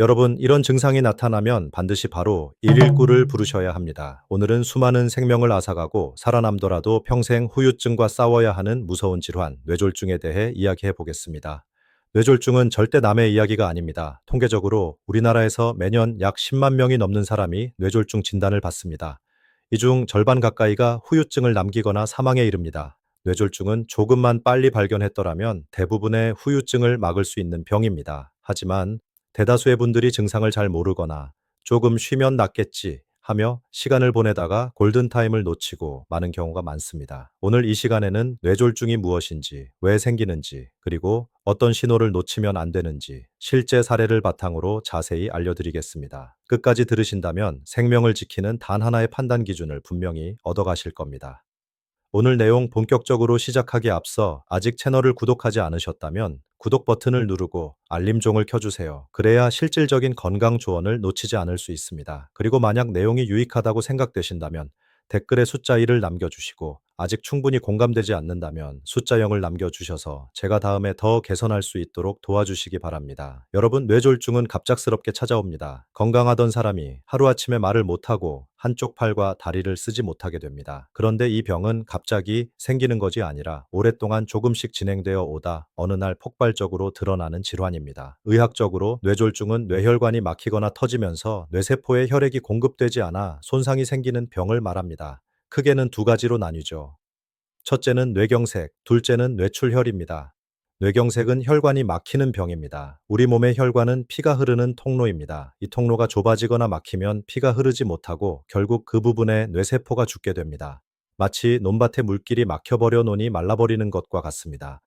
여러분, 이런 증상이 나타나면 반드시 바로 119를 부르셔야 합니다. 오늘은 수많은 생명을 앗아가고 살아남더라도 평생 후유증과 싸워야 하는 무서운 질환, 뇌졸중에 대해 이야기해 보겠습니다. 뇌졸중은 절대 남의 이야기가 아닙니다. 통계적으로 우리나라에서 매년 약 10만 명이 넘는 사람이 뇌졸중 진단을 받습니다. 이 중 절반 가까이가 후유증을 남기거나 사망에 이릅니다. 뇌졸중은 조금만 빨리 발견했더라면 대부분의 후유증을 막을 수 있는 병입니다. 하지만 대다수의 분들이 증상을 잘 모르거나 조금 쉬면 낫겠지 하며 시간을 보내다가 골든타임을 놓치고 많은 경우가 많습니다. 오늘 이 시간에는 뇌졸중이 무엇인지, 왜 생기는지, 그리고 어떤 신호를 놓치면 안 되는지 실제 사례를 바탕으로 자세히 알려드리겠습니다. 끝까지 들으신다면 생명을 지키는 단 하나의 판단 기준을 분명히 얻어가실 겁니다. 오늘 내용 본격적으로 시작하기에 앞서 아직 채널을 구독하지 않으셨다면 구독 버튼을 누르고 알림종을 켜주세요. 그래야 실질적인 건강 조언을 놓치지 않을 수 있습니다. 그리고 만약 내용이 유익하다고 생각되신다면 댓글에 숫자 1을 남겨주시고 아직 충분히 공감되지 않는다면 숫자 0을 남겨주셔서 제가 다음에 더 개선할 수 있도록 도와주시기 바랍니다. 여러분, 뇌졸중은 갑작스럽게 찾아옵니다. 건강하던 사람이 하루아침에 말을 못하고 한쪽 팔과 다리를 쓰지 못하게 됩니다. 그런데 이 병은 갑자기 생기는 것이 아니라 오랫동안 조금씩 진행되어 오다 어느 날 폭발적으로 드러나는 질환입니다. 의학적으로 뇌졸중은 뇌혈관이 막히거나 터지면서 뇌세포에 혈액이 공급되지 않아 손상이 생기는 병을 말합니다. 크게는 두 가지로 나뉘죠. 첫째는 뇌경색, 둘째는 뇌출혈입니다. 뇌경색은 혈관이 막히는 병입니다. 우리 몸의 혈관은 피가 흐르는 통로입니다. 이 통로가 좁아지거나 막히면 피가 흐르지 못하고 결국 그 부분에 뇌세포가 죽게 됩니다. 마치 논밭에 물길이 막혀버려 논이 말라버리는 것과 같습니다.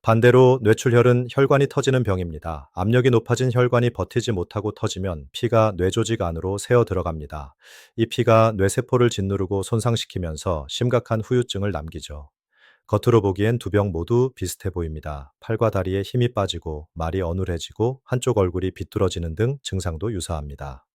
반대로 뇌출혈은 혈관이 터지는 병입니다. 압력이 높아진 혈관이 버티지 못하고 터지면 피가 뇌조직 안으로 새어 들어갑니다. 이 피가 뇌세포를 짓누르고 손상시키면서 심각한 후유증을 남기죠. 겉으로 보기엔 두 병 모두 비슷해 보입니다. 팔과 다리에 힘이 빠지고 말이 어눌해지고 한쪽 얼굴이 비뚤어지는 등 증상도 유사합니다.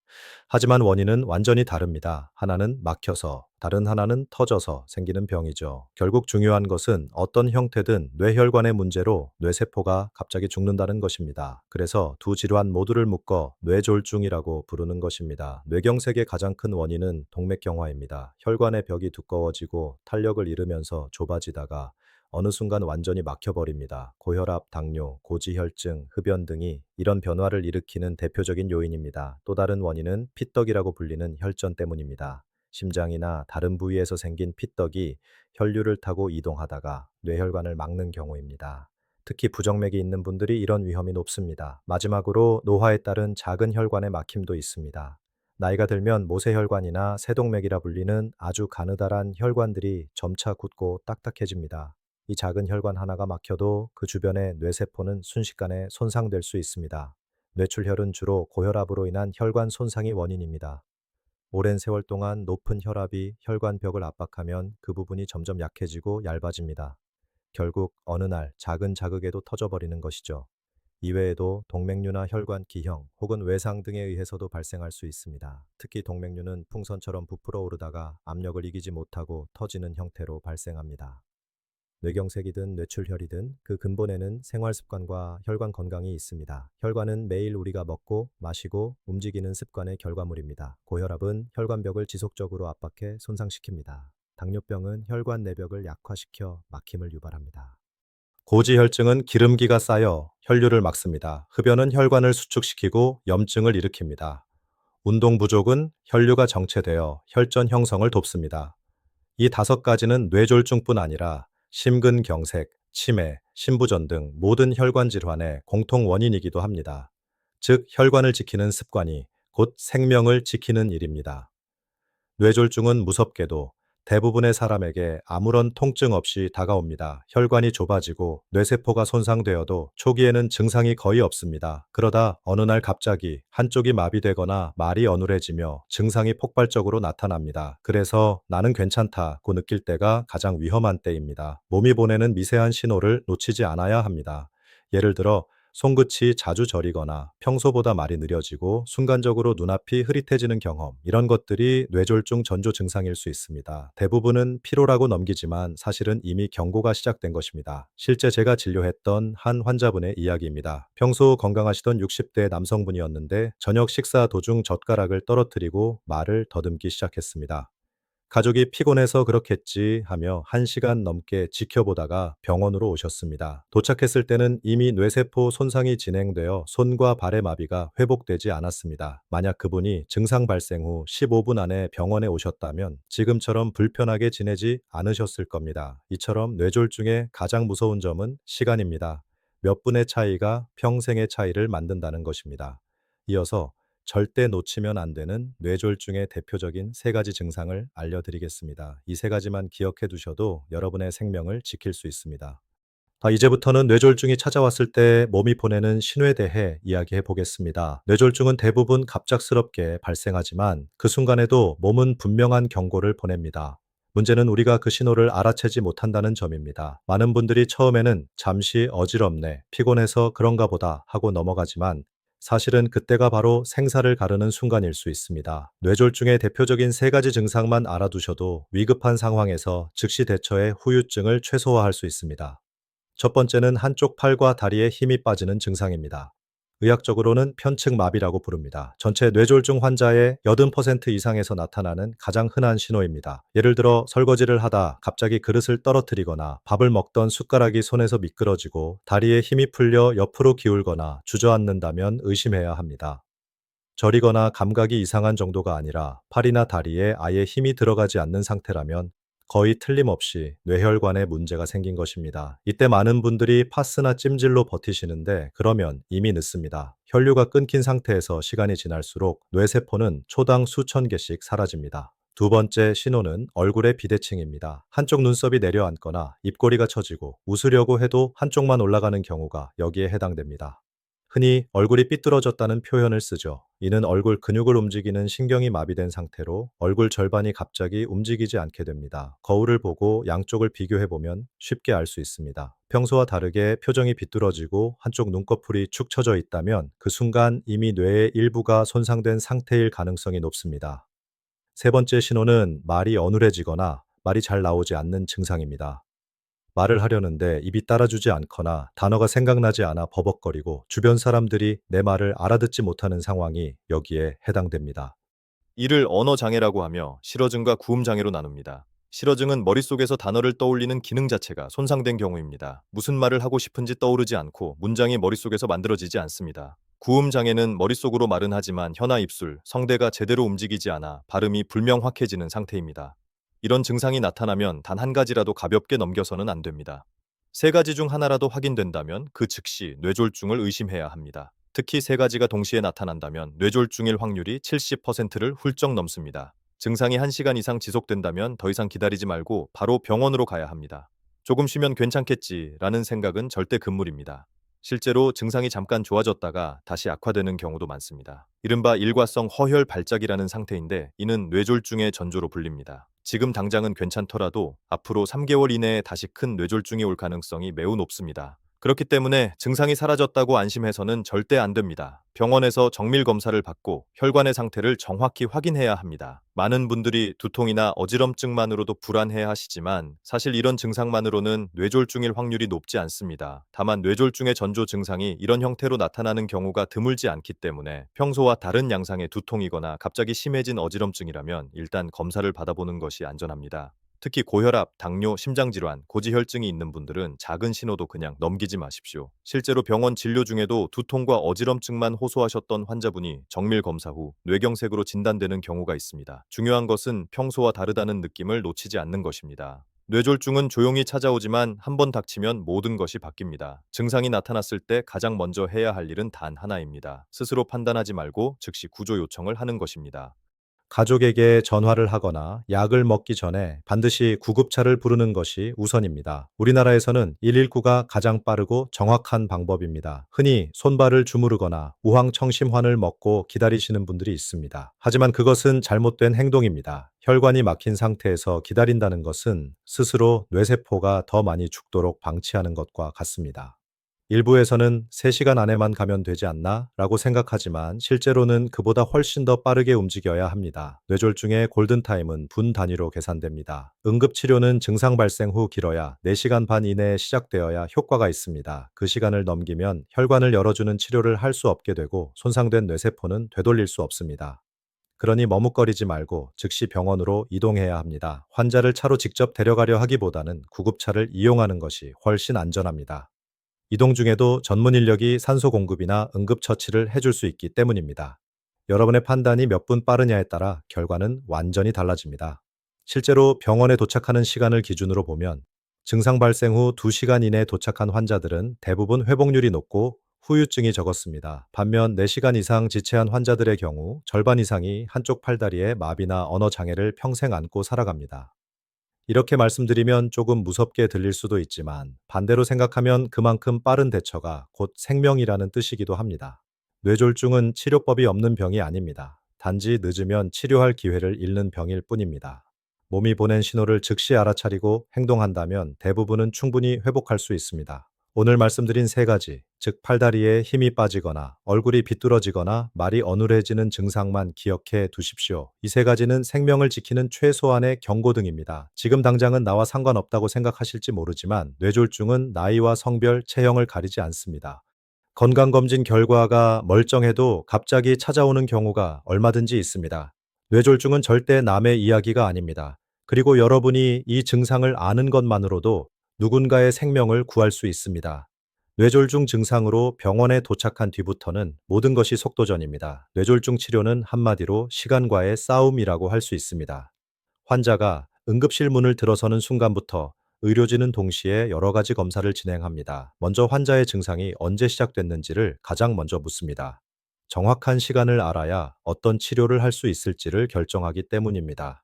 하지만 원인은 완전히 다릅니다. 하나는 막혀서, 다른 하나는 터져서 생기는 병이죠. 결국 중요한 것은 어떤 형태든 뇌혈관의 문제로 뇌세포가 갑자기 죽는다는 것입니다. 그래서 두 질환 모두를 묶어 뇌졸중이라고 부르는 것입니다. 뇌경색의 가장 큰 원인은 동맥경화입니다. 혈관의 벽이 두꺼워지고 탄력을 잃으면서 좁아지다가 어느 순간 완전히 막혀버립니다. 고혈압, 당뇨, 고지혈증, 흡연 등이 이런 변화를 일으키는 대표적인 요인입니다. 또 다른 원인은 피떡이라고 불리는 혈전 때문입니다. 심장이나 다른 부위에서 생긴 피떡이 혈류를 타고 이동하다가 뇌혈관을 막는 경우입니다. 특히 부정맥이 있는 분들이 이런 위험이 높습니다. 마지막으로 노화에 따른 작은 혈관의 막힘도 있습니다. 나이가 들면 모세혈관이나 세동맥이라 불리는 아주 가느다란 혈관들이 점차 굳고 딱딱해집니다. 이 작은 혈관 하나가 막혀도 그 주변의 뇌세포는 순식간에 손상될 수 있습니다. 뇌출혈은 주로 고혈압으로 인한 혈관 손상이 원인입니다. 오랜 세월 동안 높은 혈압이 혈관벽을 압박하면 그 부분이 점점 약해지고 얇아집니다. 결국 어느 날 작은 자극에도 터져버리는 것이죠. 이외에도 동맥류나 혈관 기형 혹은 외상 등에 의해서도 발생할 수 있습니다. 특히 동맥류는 풍선처럼 부풀어 오르다가 압력을 이기지 못하고 터지는 형태로 발생합니다. 뇌경색이든 뇌출혈이든 그 근본에는 생활 습관과 혈관 건강이 있습니다. 혈관은 매일 우리가 먹고 마시고 움직이는 습관의 결과물입니다. 고혈압은 혈관벽을 지속적으로 압박해 손상시킵니다. 당뇨병은 혈관 내벽을 약화시켜 막힘을 유발합니다. 고지혈증은 기름기가 쌓여 혈류를 막습니다. 흡연은 혈관을 수축시키고 염증을 일으킵니다. 운동 부족은 혈류가 정체되어 혈전 형성을 돕습니다. 이 다섯 가지는 뇌졸중뿐 아니라 심근경색, 치매, 신부전 등 모든 혈관 질환의 공통 원인이기도 합니다. 즉, 혈관을 지키는 습관이 곧 생명을 지키는 일입니다. 뇌졸중은 무섭게도 대부분의 사람에게 아무런 통증 없이 다가옵니다. 혈관이 좁아지고 뇌세포가 손상되어도 초기에는 증상이 거의 없습니다. 그러다 어느 날 갑자기 한쪽이 마비되거나 말이 어눌해지며 증상이 폭발적으로 나타납니다. 그래서 나는 괜찮다고 느낄 때가 가장 위험한 때입니다. 몸이 보내는 미세한 신호를 놓치지 않아야 합니다. 예를 들어 손끝이 자주 저리거나 평소보다 말이 느려지고 순간적으로 눈앞이 흐릿해지는 경험, 이런 것들이 뇌졸중 전조 증상일 수 있습니다. 대부분은 피로라고 넘기지만 사실은 이미 경고가 시작된 것입니다. 실제 제가 진료했던 한 환자분의 이야기입니다. 평소 건강하시던 60대 남성분이었는데 저녁 식사 도중 젓가락을 떨어뜨리고 말을 더듬기 시작했습니다. 가족이 피곤해서 그렇겠지 하며 한 시간 넘게 지켜보다가 병원으로 오셨습니다. 도착했을 때는 이미 뇌세포 손상이 진행되어 손과 발의 마비가 회복되지 않았습니다. 만약 그분이 증상 발생 후 15분 안에 병원에 오셨다면 지금처럼 불편하게 지내지 않으셨을 겁니다. 이처럼 뇌졸중의 가장 무서운 점은 시간입니다. 몇 분의 차이가 평생의 차이를 만든다는 것입니다. 이어서 절대 놓치면 안 되는 뇌졸중의 대표적인 세 가지 증상을 알려드리겠습니다. 이 세 가지만 기억해 두셔도 여러분의 생명을 지킬 수 있습니다. 아, 이제부터는 뇌졸중이 찾아왔을 때 몸이 보내는 신호에 대해 이야기해 보겠습니다. 뇌졸중은 대부분 갑작스럽게 발생하지만 그 순간에도 몸은 분명한 경고를 보냅니다. 문제는 우리가 그 신호를 알아채지 못한다는 점입니다. 많은 분들이 처음에는 잠시 어지럽네, 피곤해서 그런가 보다 하고 넘어가지만 사실은 그때가 바로 생사를 가르는 순간일 수 있습니다. 뇌졸중의 대표적인 세 가지 증상만 알아두셔도 위급한 상황에서 즉시 대처해 후유증을 최소화할 수 있습니다. 첫 번째는 한쪽 팔과 다리에 힘이 빠지는 증상입니다. 의학적으로는 편측 마비라고 부릅니다. 전체 뇌졸중 환자의 80% 이상에서 나타나는 가장 흔한 신호입니다. 예를 들어 설거지를 하다 갑자기 그릇을 떨어뜨리거나 밥을 먹던 숟가락이 손에서 미끄러지고 다리에 힘이 풀려 옆으로 기울거나 주저앉는다면 의심해야 합니다. 저리거나 감각이 이상한 정도가 아니라 팔이나 다리에 아예 힘이 들어가지 않는 상태라면 거의 틀림없이 뇌혈관에 문제가 생긴 것입니다. 이때 많은 분들이 파스나 찜질로 버티시는데 그러면 이미 늦습니다. 혈류가 끊긴 상태에서 시간이 지날수록 뇌세포는 초당 수천 개씩 사라집니다. 두 번째 신호는 얼굴의 비대칭입니다. 한쪽 눈썹이 내려앉거나 입꼬리가 처지고 웃으려고 해도 한쪽만 올라가는 경우가 여기에 해당됩니다. 흔히 얼굴이 삐뚤어졌다는 표현을 쓰죠. 이는 얼굴 근육을 움직이는 신경이 마비된 상태로 얼굴 절반이 갑자기 움직이지 않게 됩니다. 거울을 보고 양쪽을 비교해 보면 쉽게 알 수 있습니다. 평소와 다르게 표정이 비뚤어지고 한쪽 눈꺼풀이 축 처져 있다면 그 순간 이미 뇌의 일부가 손상된 상태일 가능성이 높습니다. 세 번째 신호는 말이 어눌해지거나 말이 잘 나오지 않는 증상입니다. 말을 하려는데 입이 따라주지 않거나 단어가 생각나지 않아 버벅거리고 주변 사람들이 내 말을 알아듣지 못하는 상황이 여기에 해당됩니다. 이를 언어 장애라고 하며 실어증과 구음 장애로 나눕니다. 실어증은 머릿속에서 단어를 떠올리는 기능 자체가 손상된 경우입니다. 무슨 말을 하고 싶은지 떠오르지 않고 문장이 머릿속에서 만들어지지 않습니다. 구음 장애는 머릿속으로 말은 하지만 혀나 입술, 성대가 제대로 움직이지 않아 발음이 불명확해지는 상태입니다. 이런 증상이 나타나면 단 한 가지라도 가볍게 넘겨서는 안 됩니다. 세 가지 중 하나라도 확인된다면 그 즉시 뇌졸중을 의심해야 합니다. 특히 세 가지가 동시에 나타난다면 뇌졸중일 확률이 70%를 훌쩍 넘습니다. 증상이 1시간 이상 지속된다면 더 이상 기다리지 말고 바로 병원으로 가야 합니다. 조금 쉬면 괜찮겠지라는 생각은 절대 금물입니다. 실제로 증상이 잠깐 좋아졌다가 다시 악화되는 경우도 많습니다. 이른바 일과성 허혈 발작이라는 상태인데 이는 뇌졸중의 전조로 불립니다. 지금 당장은 괜찮더라도 앞으로 3개월 이내에 다시 큰 뇌졸중이 올 가능성이 매우 높습니다. 그렇기 때문에 증상이 사라졌다고 안심해서는 절대 안 됩니다. 병원에서 정밀 검사를 받고 혈관의 상태를 정확히 확인해야 합니다. 많은 분들이 두통이나 어지럼증만으로도 불안해 하시지만 사실 이런 증상만으로는 뇌졸중일 확률이 높지 않습니다. 다만 뇌졸중의 전조 증상이 이런 형태로 나타나는 경우가 드물지 않기 때문에 평소와 다른 양상의 두통이거나 갑자기 심해진 어지럼증이라면 일단 검사를 받아보는 것이 안전합니다. 특히 고혈압, 당뇨, 심장질환, 고지혈증이 있는 분들은 작은 신호도 그냥 넘기지 마십시오. 실제로 병원 진료 중에도 두통과 어지럼증만 호소하셨던 환자분이 정밀 검사 후 뇌경색으로 진단되는 경우가 있습니다. 중요한 것은 평소와 다르다는 느낌을 놓치지 않는 것입니다. 뇌졸중은 조용히 찾아오지만 한 번 닥치면 모든 것이 바뀝니다. 증상이 나타났을 때 가장 먼저 해야 할 일은 단 하나입니다. 스스로 판단하지 말고 즉시 구조 요청을 하는 것입니다. 가족에게 전화를 하거나 약을 먹기 전에 반드시 구급차를 부르는 것이 우선입니다. 우리나라에서는 119가 가장 빠르고 정확한 방법입니다. 흔히 손발을 주무르거나 우황청심환을 먹고 기다리시는 분들이 있습니다. 하지만 그것은 잘못된 행동입니다. 혈관이 막힌 상태에서 기다린다는 것은 스스로 뇌세포가 더 많이 죽도록 방치하는 것과 같습니다. 일부에서는 3시간 안에만 가면 되지 않나? 라고 생각하지만 실제로는 그보다 훨씬 더 빠르게 움직여야 합니다. 뇌졸중의 골든타임은 분 단위로 계산됩니다. 응급치료는 증상 발생 후 길어야 4시간 반 이내에 시작되어야 효과가 있습니다. 그 시간을 넘기면 혈관을 열어주는 치료를 할 수 없게 되고 손상된 뇌세포는 되돌릴 수 없습니다. 그러니 머뭇거리지 말고 즉시 병원으로 이동해야 합니다. 환자를 차로 직접 데려가려 하기보다는 구급차를 이용하는 것이 훨씬 안전합니다. 이동 중에도 전문 인력이 산소 공급이나 응급처치를 해줄 수 있기 때문입니다. 여러분의 판단이 몇 분 빠르냐에 따라 결과는 완전히 달라집니다. 실제로 병원에 도착하는 시간을 기준으로 보면 증상 발생 후 2시간 이내에 도착한 환자들은 대부분 회복률이 높고 후유증이 적었습니다. 반면 4시간 이상 지체한 환자들의 경우 절반 이상이 한쪽 팔다리에 마비나 언어 장애를 평생 안고 살아갑니다. 이렇게 말씀드리면 조금 무섭게 들릴 수도 있지만 반대로 생각하면 그만큼 빠른 대처가 곧 생명이라는 뜻이기도 합니다. 뇌졸중은 치료법이 없는 병이 아닙니다. 단지 늦으면 치료할 기회를 잃는 병일 뿐입니다. 몸이 보낸 신호를 즉시 알아차리고 행동한다면 대부분은 충분히 회복할 수 있습니다. 오늘 말씀드린 세 가지, 즉 팔다리에 힘이 빠지거나 얼굴이 비뚤어지거나 말이 어눌해지는 증상만 기억해 두십시오. 이 세 가지는 생명을 지키는 최소한의 경고등입니다. 지금 당장은 나와 상관없다고 생각하실지 모르지만 뇌졸중은 나이와 성별, 체형을 가리지 않습니다. 건강검진 결과가 멀쩡해도 갑자기 찾아오는 경우가 얼마든지 있습니다. 뇌졸중은 절대 남의 이야기가 아닙니다. 그리고 여러분이 이 증상을 아는 것만으로도 누군가의 생명을 구할 수 있습니다. 뇌졸중 증상으로 병원에 도착한 뒤부터는 모든 것이 속도전입니다. 뇌졸중 치료는 한마디로 시간과의 싸움이라고 할 수 있습니다. 환자가 응급실 문을 들어서는 순간부터 의료진은 동시에 여러 가지 검사를 진행합니다. 먼저 환자의 증상이 언제 시작됐는지를 가장 먼저 묻습니다. 정확한 시간을 알아야 어떤 치료를 할 수 있을지를 결정하기 때문입니다.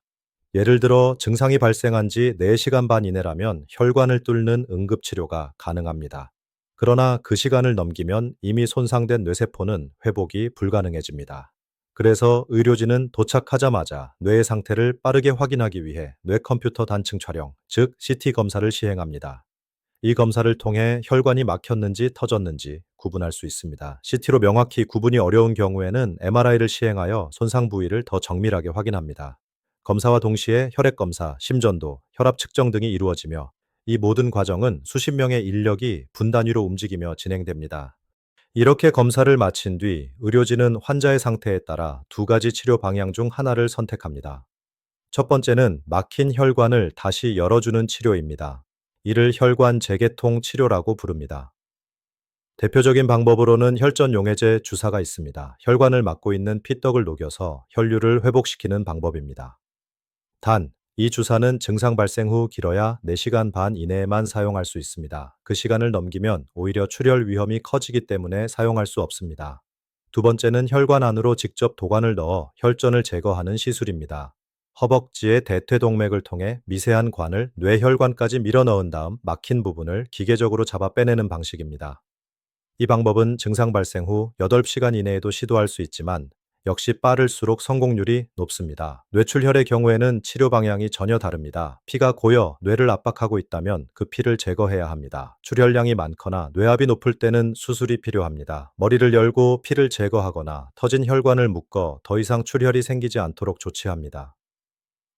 예를 들어 증상이 발생한 지 4시간 반 이내라면 혈관을 뚫는 응급치료가 가능합니다. 그러나 그 시간을 넘기면 이미 손상된 뇌세포는 회복이 불가능해집니다. 그래서 의료진은 도착하자마자 뇌의 상태를 빠르게 확인하기 위해 뇌컴퓨터 단층 촬영, 즉 CT 검사를 시행합니다. 이 검사를 통해 혈관이 막혔는지 터졌는지 구분할 수 있습니다. CT로 명확히 구분이 어려운 경우에는 MRI를 시행하여 손상 부위를 더 정밀하게 확인합니다. 검사와 동시에 혈액 검사, 심전도, 혈압 측정 등이 이루어지며 이 모든 과정은 수십 명의 인력이 분 단위로 움직이며 진행됩니다. 이렇게 검사를 마친 뒤 의료진은 환자의 상태에 따라 두 가지 치료 방향 중 하나를 선택합니다. 첫 번째는 막힌 혈관을 다시 열어주는 치료입니다. 이를 혈관 재개통 치료라고 부릅니다. 대표적인 방법으로는 혈전 용해제 주사가 있습니다. 혈관을 막고 있는 피떡을 녹여서 혈류를 회복시키는 방법입니다. 단, 이 주사는 증상 발생 후 길어야 4시간 반 이내에만 사용할 수 있습니다. 그 시간을 넘기면 오히려 출혈 위험이 커지기 때문에 사용할 수 없습니다. 두 번째는 혈관 안으로 직접 도관을 넣어 혈전을 제거하는 시술입니다. 허벅지의 대퇴동맥을 통해 미세한 관을 뇌혈관까지 밀어 넣은 다음 막힌 부분을 기계적으로 잡아 빼내는 방식입니다. 이 방법은 증상 발생 후 8시간 이내에도 시도할 수 있지만 역시 빠를수록 성공률이 높습니다. 뇌출혈의 경우에는 치료 방향이 전혀 다릅니다. 피가 고여 뇌를 압박하고 있다면 그 피를 제거해야 합니다. 출혈량이 많거나 뇌압이 높을 때는 수술이 필요합니다. 머리를 열고 피를 제거하거나 터진 혈관을 묶어 더 이상 출혈이 생기지 않도록 조치합니다.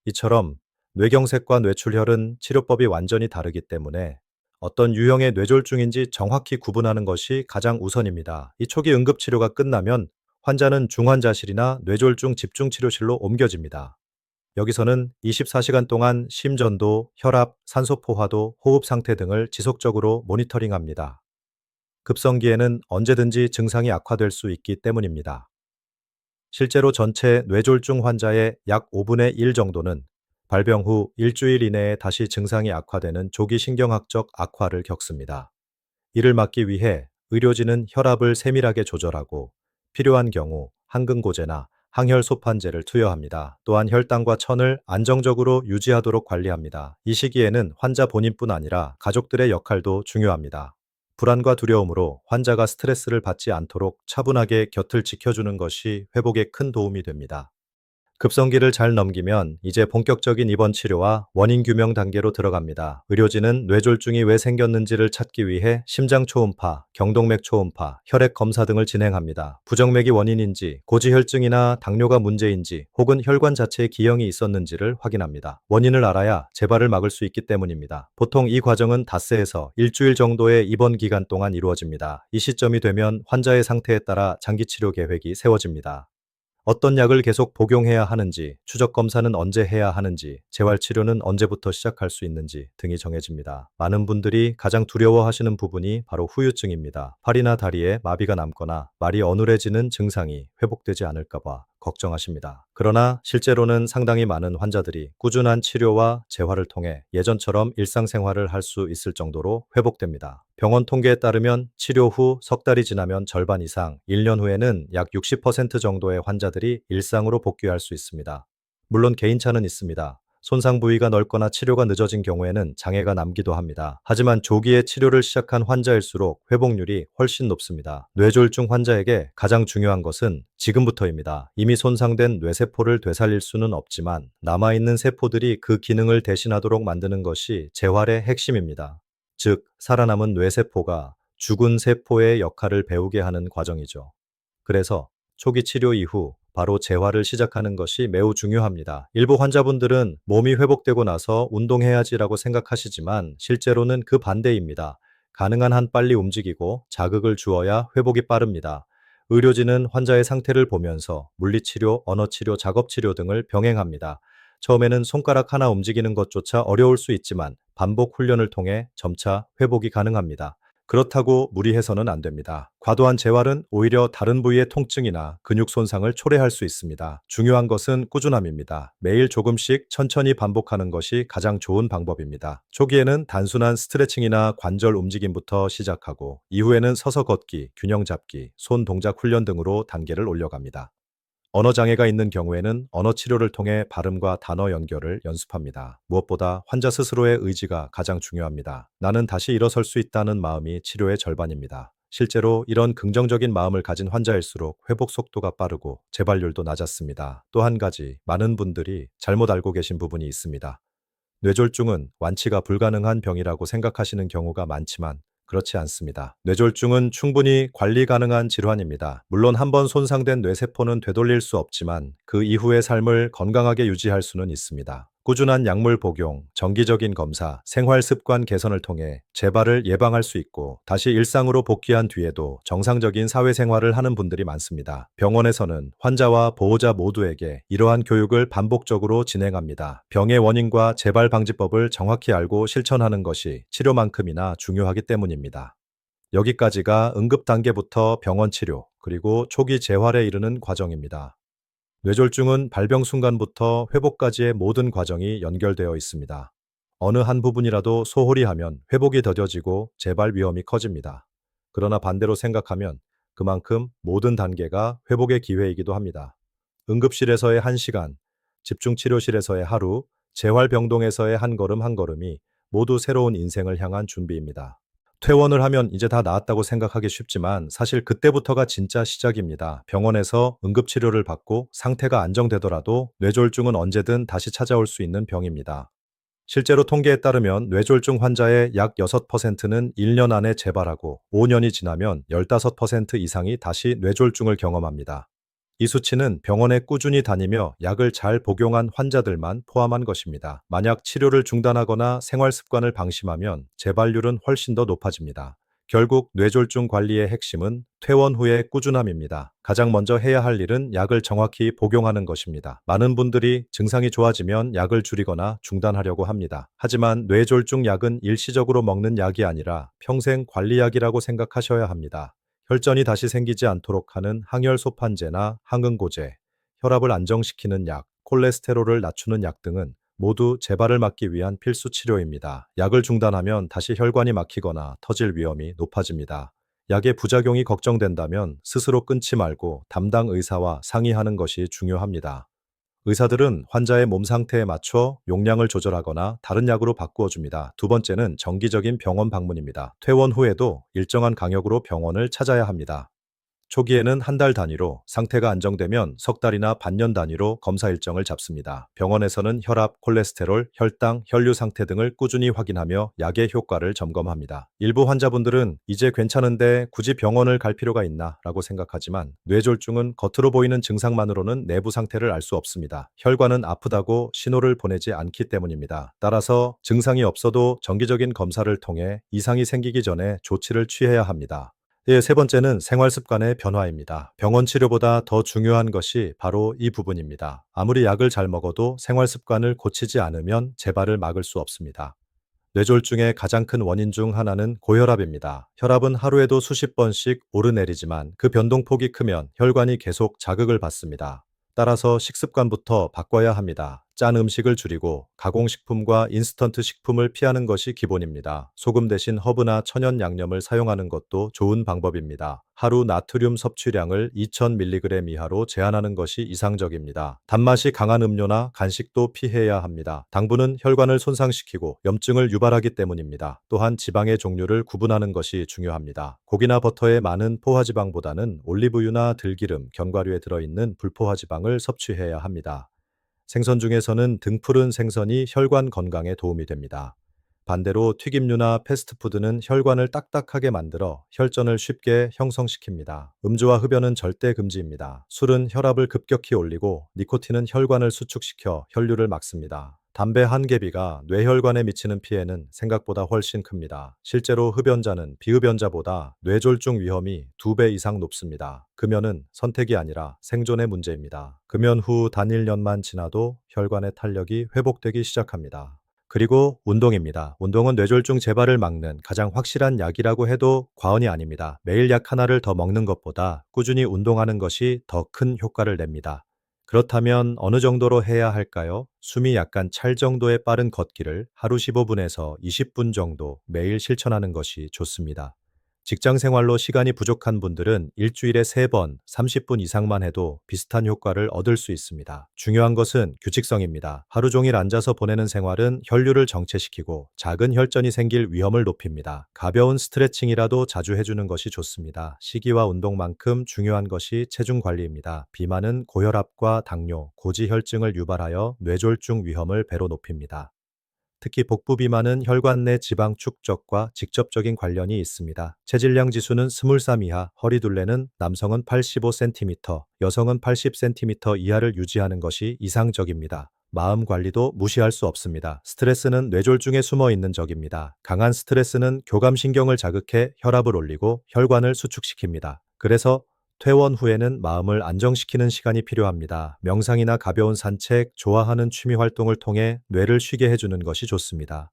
이처럼 뇌경색과 뇌출혈은 치료법이 완전히 다르기 때문에 어떤 유형의 뇌졸중인지 정확히 구분하는 것이 가장 우선입니다. 이 초기 응급치료가 끝나면 환자는 중환자실이나 뇌졸중 집중치료실로 옮겨집니다. 여기서는 24시간 동안 심전도, 혈압, 산소포화도, 호흡 상태 등을 지속적으로 모니터링합니다. 급성기에는 언제든지 증상이 악화될 수 있기 때문입니다. 실제로 전체 뇌졸중 환자의 약 5분의 1 정도는 발병 후 일주일 이내에 다시 증상이 악화되는 조기 신경학적 악화를 겪습니다. 이를 막기 위해 의료진은 혈압을 세밀하게 조절하고 필요한 경우 항근고제나 항혈소판제를 투여합니다. 또한 혈당과 천을 안정적으로 유지하도록 관리합니다. 이 시기에는 환자 본인뿐 아니라 가족들의 역할도 중요합니다. 불안과 두려움으로 환자가 스트레스를 받지 않도록 차분하게 곁을 지켜주는 것이 회복에 큰 도움이 됩니다. 급성기를 잘 넘기면 이제 본격적인 입원 치료와 원인 규명 단계로 들어갑니다. 의료진은 뇌졸중이 왜 생겼는지를 찾기 위해 심장 초음파, 경동맥 초음파, 혈액 검사 등을 진행합니다. 부정맥이 원인인지, 고지혈증이나 당뇨가 문제인지, 혹은 혈관 자체에 기형이 있었는지를 확인합니다. 원인을 알아야 재발을 막을 수 있기 때문입니다. 보통 이 과정은 닷새에서 일주일 정도의 입원 기간 동안 이루어집니다. 이 시점이 되면 환자의 상태에 따라 장기 치료 계획이 세워집니다. 어떤 약을 계속 복용해야 하는지, 추적 검사는 언제 해야 하는지, 재활 치료는 언제부터 시작할 수 있는지 등이 정해집니다. 많은 분들이 가장 두려워하시는 부분이 바로 후유증입니다. 팔이나 다리에 마비가 남거나 말이 어눌해지는 증상이 회복되지 않을까봐 걱정하십니다. 그러나 실제로는 상당히 많은 환자들이 꾸준한 치료와 재활을 통해 예전처럼 일상생활을 할 수 있을 정도로 회복됩니다. 병원 통계에 따르면 치료 후 석 달이 지나면 절반 이상, 1년 후에는 약 60% 정도의 환자들이 일상으로 복귀할 수 있습니다. 물론 개인차는 있습니다. 손상 부위가 넓거나 치료가 늦어진 경우에는 장애가 남기도 합니다. 하지만 조기에 치료를 시작한 환자일수록 회복률이 훨씬 높습니다. 뇌졸중 환자에게 가장 중요한 것은 지금부터입니다. 이미 손상된 뇌세포를 되살릴 수는 없지만 남아있는 세포들이 그 기능을 대신하도록 만드는 것이 재활의 핵심입니다. 즉, 살아남은 뇌세포가 죽은 세포의 역할을 배우게 하는 과정이죠. 그래서 초기 치료 이후 바로 재활을 시작하는 것이 매우 중요합니다. 일부 환자분들은 몸이 회복되고 나서 운동해야지라고 생각하시지만 실제로는 그 반대입니다. 가능한 한 빨리 움직이고 자극을 주어야 회복이 빠릅니다. 의료진은 환자의 상태를 보면서 물리치료, 언어치료, 작업치료 등을 병행합니다. 처음에는 손가락 하나 움직이는 것조차 어려울 수 있지만 반복 훈련을 통해 점차 회복이 가능합니다. 그렇다고 무리해서는 안 됩니다. 과도한 재활은 오히려 다른 부위의 통증이나 근육 손상을 초래할 수 있습니다. 중요한 것은 꾸준함입니다. 매일 조금씩 천천히 반복하는 것이 가장 좋은 방법입니다. 초기에는 단순한 스트레칭이나 관절 움직임부터 시작하고 이후에는 서서 걷기, 균형 잡기, 손 동작 훈련 등으로 단계를 올려갑니다. 언어 장애가 있는 경우에는 언어 치료를 통해 발음과 단어 연결을 연습합니다. 무엇보다 환자 스스로의 의지가 가장 중요합니다. 나는 다시 일어설 수 있다는 마음이 치료의 절반입니다. 실제로 이런 긍정적인 마음을 가진 환자일수록 회복 속도가 빠르고 재발률도 낮았습니다. 또 한 가지 많은 분들이 잘못 알고 계신 부분이 있습니다. 뇌졸중은 완치가 불가능한 병이라고 생각하시는 경우가 많지만 그렇지 않습니다. 뇌졸중은 충분히 관리 가능한 질환입니다. 물론 한번 손상된 뇌세포는 되돌릴 수 없지만 그 이후의 삶을 건강하게 유지할 수는 있습니다. 꾸준한 약물 복용, 정기적인 검사, 생활 습관 개선을 통해 재발을 예방할 수 있고 다시 일상으로 복귀한 뒤에도 정상적인 사회생활을 하는 분들이 많습니다. 병원에서는 환자와 보호자 모두에게 이러한 교육을 반복적으로 진행합니다. 병의 원인과 재발 방지법을 정확히 알고 실천하는 것이 치료만큼이나 중요하기 때문입니다. 여기까지가 응급 단계부터 병원 치료, 그리고 초기 재활에 이르는 과정입니다. 뇌졸중은 발병 순간부터 회복까지의 모든 과정이 연결되어 있습니다. 어느 한 부분이라도 소홀히 하면 회복이 더뎌지고 재발 위험이 커집니다. 그러나 반대로 생각하면 그만큼 모든 단계가 회복의 기회이기도 합니다. 응급실에서의 한 시간, 집중치료실에서의 하루, 재활병동에서의 한 걸음 한 걸음이 모두 새로운 인생을 향한 준비입니다. 퇴원을 하면 이제 다 나았다고 생각하기 쉽지만 사실 그때부터가 진짜 시작입니다. 병원에서 응급치료를 받고 상태가 안정되더라도 뇌졸중은 언제든 다시 찾아올 수 있는 병입니다. 실제로 통계에 따르면 뇌졸중 환자의 약 6%는 1년 안에 재발하고 5년이 지나면 15% 이상이 다시 뇌졸중을 경험합니다. 이 수치는 병원에 꾸준히 다니며 약을 잘 복용한 환자들만 포함한 것입니다. 만약 치료를 중단하거나 생활 습관을 방심하면 재발률은 훨씬 더 높아집니다. 결국 뇌졸중 관리의 핵심은 퇴원 후의 꾸준함입니다. 가장 먼저 해야 할 일은 약을 정확히 복용하는 것입니다. 많은 분들이 증상이 좋아지면 약을 줄이거나 중단하려고 합니다. 하지만 뇌졸중 약은 일시적으로 먹는 약이 아니라 평생 관리약이라고 생각하셔야 합니다. 혈전이 다시 생기지 않도록 하는 항열 소판제나 항응고제, 혈압을 안정시키는 약, 콜레스테롤을 낮추는 약 등은 모두 재발을 막기 위한 필수 치료입니다. 약을 중단하면 다시 혈관이 막히거나 터질 위험이 높아집니다. 약의 부작용이 걱정된다면 스스로 끊지 말고 담당 의사와 상의하는 것이 중요합니다. 의사들은 환자의 몸 상태에 맞춰 용량을 조절하거나 다른 약으로 바꾸어 줍니다. 두 번째는 정기적인 병원 방문입니다. 퇴원 후에도 일정한 강역으로 병원을 찾아야 합니다. 초기에는 한 달 단위로, 상태가 안정되면 석 달이나 반년 단위로 검사 일정을 잡습니다. 병원에서는 혈압, 콜레스테롤, 혈당, 혈류 상태 등을 꾸준히 확인하며 약의 효과를 점검합니다. 일부 환자분들은 이제 괜찮은데 굳이 병원을 갈 필요가 있나 라고 생각하지만 뇌졸중은 겉으로 보이는 증상만으로는 내부 상태를 알 수 없습니다. 혈관은 아프다고 신호를 보내지 않기 때문입니다. 따라서 증상이 없어도 정기적인 검사를 통해 이상이 생기기 전에 조치를 취해야 합니다. 예, 세 번째는 생활 습관의 변화입니다. 병원 치료보다 더 중요한 것이 바로 이 부분입니다. 아무리 약을 잘 먹어도 생활 습관을 고치지 않으면 재발을 막을 수 없습니다. 뇌졸중의 가장 큰 원인 중 하나는 고혈압입니다. 혈압은 하루에도 수십 번씩 오르내리지만 그 변동폭이 크면 혈관이 계속 자극을 받습니다. 따라서 식습관부터 바꿔야 합니다. 짠 음식을 줄이고 가공식품과 인스턴트 식품을 피하는 것이 기본입니다. 소금 대신 허브나 천연 양념을 사용하는 것도 좋은 방법입니다. 하루 나트륨 섭취량을 2000mg 이하로 제한하는 것이 이상적입니다. 단맛이 강한 음료나 간식도 피해야 합니다. 당분은 혈관을 손상시키고 염증을 유발하기 때문입니다. 또한 지방의 종류를 구분하는 것이 중요합니다. 고기나 버터에 많은 포화지방보다는 올리브유나 들기름, 견과류에 들어있는 불포화지방을 섭취해야 합니다. 생선 중에서는 등푸른 생선이 혈관 건강에 도움이 됩니다. 반대로 튀김류나 패스트푸드는 혈관을 딱딱하게 만들어 혈전을 쉽게 형성시킵니다. 음주와 흡연은 절대 금지입니다. 술은 혈압을 급격히 올리고 니코틴은 혈관을 수축시켜 혈류를 막습니다. 담배 한 개비가 뇌혈관에 미치는 피해는 생각보다 훨씬 큽니다. 실제로 흡연자는 비흡연자보다 뇌졸중 위험이 두 배 이상 높습니다. 금연은 선택이 아니라 생존의 문제입니다. 금연 후 단일년만 지나도 혈관의 탄력이 회복되기 시작합니다. 그리고 운동입니다. 운동은 뇌졸중 재발을 막는 가장 확실한 약이라고 해도 과언이 아닙니다. 매일 약 하나를 더 먹는 것보다 꾸준히 운동하는 것이 더 큰 효과를 냅니다. 그렇다면 어느 정도로 해야 할까요? 숨이 약간 찰 정도의 빠른 걷기를 하루 15분에서 20분 정도 매일 실천하는 것이 좋습니다. 직장 생활로 시간이 부족한 분들은 일주일에 3번 30분 이상만 해도 비슷한 효과를 얻을 수 있습니다. 중요한 것은 규칙성입니다. 하루 종일 앉아서 보내는 생활은 혈류를 정체시키고 작은 혈전이 생길 위험을 높입니다. 가벼운 스트레칭이라도 자주 해주는 것이 좋습니다. 식이와 운동만큼 중요한 것이 체중 관리입니다. 비만은 고혈압과 당뇨, 고지혈증을 유발하여 뇌졸중 위험을 배로 높입니다. 특히 복부 비만은 혈관 내 지방 축적과 직접적인 관련이 있습니다. 체질량 지수는 23 이하, 허리 둘레는 남성은 85cm, 여성은 80cm 이하를 유지하는 것이 이상적입니다. 마음 관리도 무시할 수 없습니다. 스트레스는 뇌졸중에 숨어 있는 적입니다. 강한 스트레스는 교감신경을 자극해 혈압을 올리고 혈관을 수축시킵니다. 그래서 퇴원 후에는 마음을 안정시키는 시간이 필요합니다. 명상이나 가벼운 산책, 좋아하는 취미 활동을 통해 뇌를 쉬게 해주는 것이 좋습니다.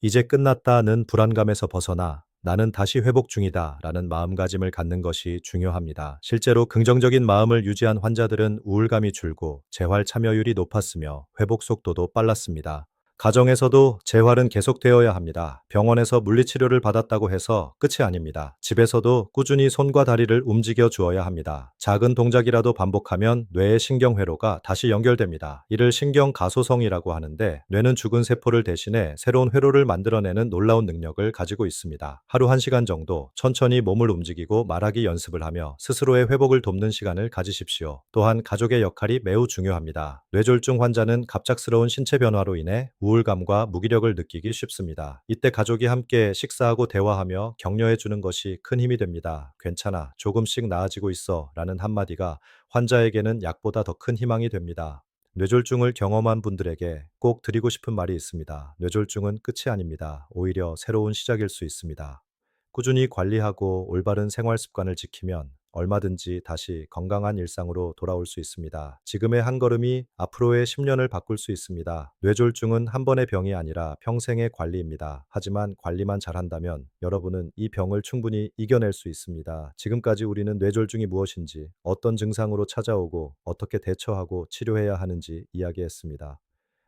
이제 끝났다는 불안감에서 벗어나 나는 다시 회복 중이다 라는 마음가짐을 갖는 것이 중요합니다. 실제로 긍정적인 마음을 유지한 환자들은 우울감이 줄고 재활 참여율이 높았으며 회복 속도도 빨랐습니다. 가정에서도 재활은 계속되어야 합니다. 병원에서 물리치료를 받았다고 해서 끝이 아닙니다. 집에서도 꾸준히 손과 다리를 움직여 주어야 합니다. 작은 동작이라도 반복하면 뇌의 신경회로가 다시 연결됩니다. 이를 신경가소성이라고 하는데 뇌는 죽은 세포를 대신해 새로운 회로를 만들어내는 놀라운 능력을 가지고 있습니다. 하루 1시간 정도 천천히 몸을 움직이고 말하기 연습을 하며 스스로의 회복을 돕는 시간을 가지십시오. 또한 가족의 역할이 매우 중요합니다. 뇌졸중 환자는 갑작스러운 신체 변화로 인해 우울 감과 무기력을 느끼기 쉽습니다. 이때 가족이 함께 식사하고 대화하며 격려해 주는 것이 큰 힘이 됩니다. 괜찮아. 조금씩 나아지고 있어. 라는 한마디가 환자에게는 약보다 더 큰 희망이 됩니다. 뇌졸중을 경험한 분들에게 꼭 드리고 싶은 말이 있습니다. 뇌졸중은 끝이 아닙니다. 오히려 새로운 시작일 수 있습니다. 꾸준히 관리하고 올바른 생활 습관을 지키면 얼마든지 다시 건강한 일상으로 돌아올 수 있습니다. 지금의 한 걸음이 앞으로의 10년을 바꿀 수 있습니다. 뇌졸중은 한 번의 병이 아니라 평생의 관리입니다. 하지만 관리만 잘한다면 여러분은 이 병을 충분히 이겨낼 수 있습니다. 지금까지 우리는 뇌졸중이 무엇인지, 어떤 증상으로 찾아오고 어떻게 대처하고 치료해야 하는지 이야기했습니다.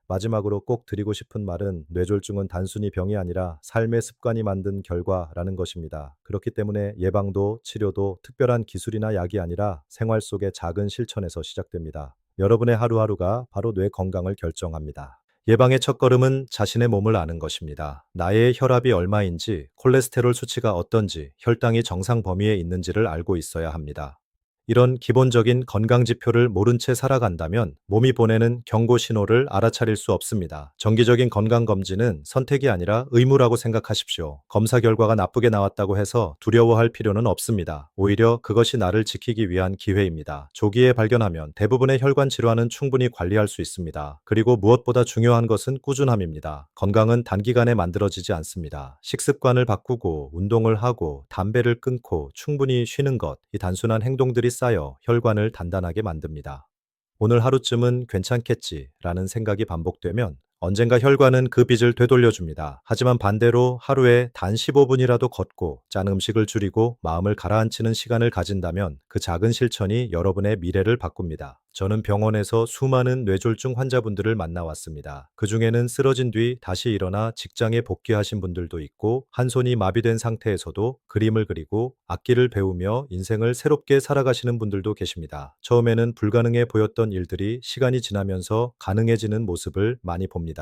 마지막으로 꼭 드리고 싶은 말은 뇌졸중은 단순히 병이 아니라 삶의 습관이 만든 결과라는 것입니다. 그렇기 때문에 예방도 치료도 특별한 기술이나 약이 아니라 생활 속의 작은 실천에서 시작됩니다. 여러분의 하루하루가 바로 뇌 건강을 결정합니다. 예방의 첫걸음은 자신의 몸을 아는 것입니다. 나의 혈압이 얼마인지, 콜레스테롤 수치가 어떤지, 혈당이 정상 범위에 있는지를 알고 있어야 합니다. 이런 기본적인 건강 지표를 모른 채 살아간다면 몸이 보내는 경고 신호를 알아차릴 수 없습니다. 정기적인 건강 검진은 선택이 아니라 의무라고 생각하십시오. 검사 결과가 나쁘게 나왔다고 해서 두려워할 필요는 없습니다. 오히려 그것이 나를 지키기 위한 기회입니다. 조기에 발견하면 대부분의 혈관 질환은 충분히 관리할 수 있습니다. 그리고 무엇보다 중요한 것은 꾸준함입니다. 건강은 단기간에 만들어지지 않습니다. 식습관을 바꾸고 운동을 하고 담배를 끊고 충분히 쉬는 것, 이 단순한 행동들이 쌓여 혈관을 단단하게 만듭니다. 오늘 하루쯤은 괜찮겠지 라는 생각이 반복되면 언젠가 혈관은 그 빚을 되돌려줍니다. 하지만 반대로 하루에 단 15분이라도 걷고 짠 음식을 줄이고 마음을 가라앉히는 시간을 가진다면 그 작은 실천이 여러분의 미래를 바꿉니다. 저는 병원에서 수많은 뇌졸중 환자분들을 만나왔습니다. 그 중에는 쓰러진 뒤 다시 일어나 직장에 복귀하신 분들도 있고 한 손이 마비된 상태에서도 그림을 그리고 악기를 배우며 인생을 새롭게 살아가시는 분들도 계십니다. 처음에는 불가능해 보였던 일들이 시간이 지나면서 가능해지는 모습을 많이 봅니다.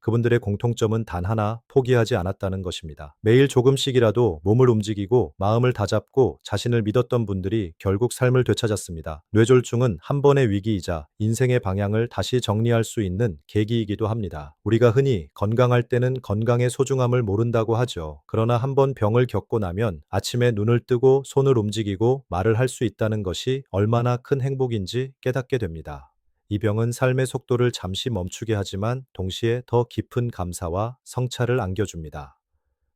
그분들의 공통점은 단 하나 포기하지 않았다는 것입니다. 매일 조금씩이라도 몸을 움직이고 마음을 다잡고 자신을 믿었던 분들이 결국 삶을 되찾았습니다. 뇌졸중은 한 번의 위기이자 인생의 방향을 다시 정리할 수 있는 계기이기도 합니다. 우리가 흔히 건강할 때는 건강의 소중함을 모른다고 하죠. 그러나 한 번 병을 겪고 나면 아침에 눈을 뜨고 손을 움직이고 말을 할 수 있다는 것이 얼마나 큰 행복인지 깨닫게 됩니다. 이 병은 삶의 속도를 잠시 멈추게 하지만 동시에 더 깊은 감사와 성찰을 안겨줍니다.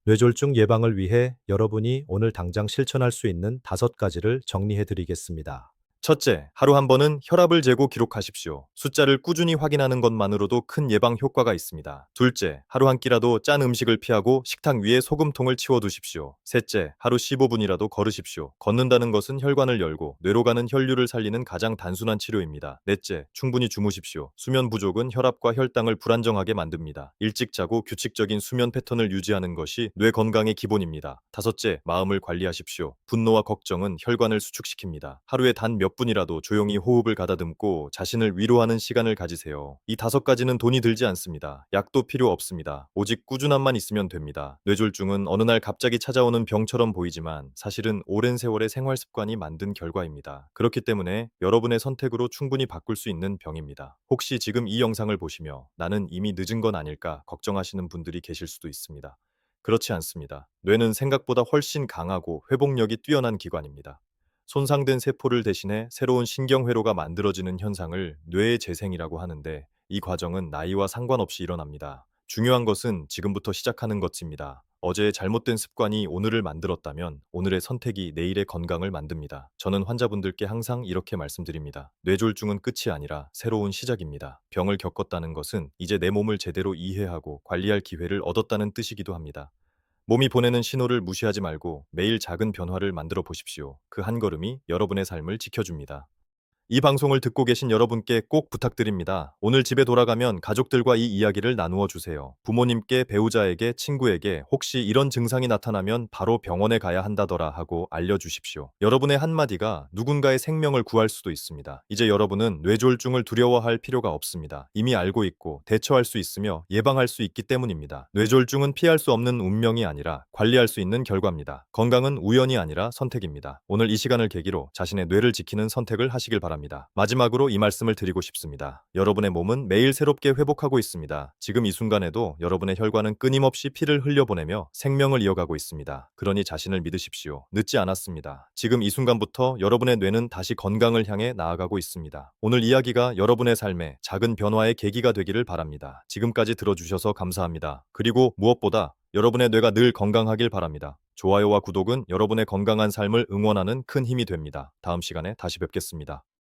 뇌졸중 예방을 위해 여러분이 오늘 당장 실천할 수 있는 다섯 가지를 정리해 드리겠습니다. 첫째, 하루 한 번은 혈압을 재고 기록하십시오. 숫자를 꾸준히 확인하는 것만으로도 큰 예방 효과가 있습니다. 둘째, 하루 한 끼라도 짠 음식을 피하고 식탁 위에 소금통을 치워두십시오. 셋째, 하루 15분이라도 걸으십시오. 걷는다는 것은 혈관을 열고 뇌로 가는 혈류를 살리는 가장 단순한 치료입니다. 넷째, 충분히 주무십시오. 수면 부족은 혈압과 혈당을 불안정하게 만듭니다. 일찍 자고 규칙적인 수면 패턴을 유지하는 것이 뇌 건강의 기본입니다. 다섯째, 마음을 관리하십시오. 분노와 걱정은 혈관을 수축시킵니다. 하루에 단몇 분이라도 조용히 호흡을 가다듬고 자신을 위로하는 시간을 가지세요. 이 다섯 가지는 돈이 들지 않습니다. 약도 필요 없습니다. 오직 꾸준함만 있으면 됩니다. 뇌졸중은 어느 날 갑자기 찾아오는 병처럼 보이지만 사실은 오랜 세월의 생활 습관이 만든 결과입니다. 그렇기 때문에 여러분의 선택으로 충분히 바꿀 수 있는 병입니다. 혹시 지금 이 영상을 보시며 나는 이미 늦은 건 아닐까 걱정하시는 분들이 계실 수도 있습니다. 그렇지 않습니다. 뇌는 생각보다 훨씬 강하고 회복력이 뛰어난 기관입니다. 손상된 세포를 대신해 새로운 신경회로가 만들어지는 현상을 뇌의 재생이라고 하는데 이 과정은 나이와 상관없이 일어납니다. 중요한 것은 지금부터 시작하는 것입니다. 어제의 잘못된 습관이 오늘을 만들었다면 오늘의 선택이 내일의 건강을 만듭니다. 저는 환자분들께 항상 이렇게 말씀드립니다. 뇌졸중은 끝이 아니라 새로운 시작입니다. 병을 겪었다는 것은 이제 내 몸을 제대로 이해하고 관리할 기회를 얻었다는 뜻이기도 합니다. 몸이 보내는 신호를 무시하지 말고 매일 작은 변화를 만들어 보십시오. 그 한 걸음이 여러분의 삶을 지켜줍니다. 이 방송을 듣고 계신 여러분께 꼭 부탁드립니다. 오늘 집에 돌아가면 가족들과 이 이야기를 나누어 주세요. 부모님께, 배우자에게, 친구에게 혹시 이런 증상이 나타나면 바로 병원에 가야 한다더라 하고 알려주십시오. 여러분의 한마디가 누군가의 생명을 구할 수도 있습니다. 이제 여러분은 뇌졸중을 두려워할 필요가 없습니다. 이미 알고 있고 대처할 수 있으며 예방할 수 있기 때문입니다. 뇌졸중은 피할 수 없는 운명이 아니라 관리할 수 있는 결과입니다. 건강은 우연이 아니라 선택입니다. 오늘 이 시간을 계기로 자신의 뇌를 지키는 선택을 하시길 바랍니다. 마지막으로 이 말씀을 드리고 싶습니다. 여러분의 몸은 매일 새롭게 회복하고 있습니다. 지금 이 순간에도 여러분의 혈관은 끊임없이 피를 흘려보내며 생명을 이어가고 있습니다. 그러니 자신을 믿으십시오. 늦지 않았습니다. 지금 이 순간부터 여러분의 뇌는 다시 건강을 향해 나아가고 있습니다. 오늘 이야기가 여러분의 삶에 작은 변화의 계기가 되기를 바랍니다. 지금까지 들어주셔서 감사합니다. 그리고 무엇보다 여러분의 뇌가 늘 건강하길 바랍니다. 좋아요와 구독은 여러분의 건강한 삶을 응원하는 큰 힘이 됩니다. 다음 시간에 다시 뵙겠습니다.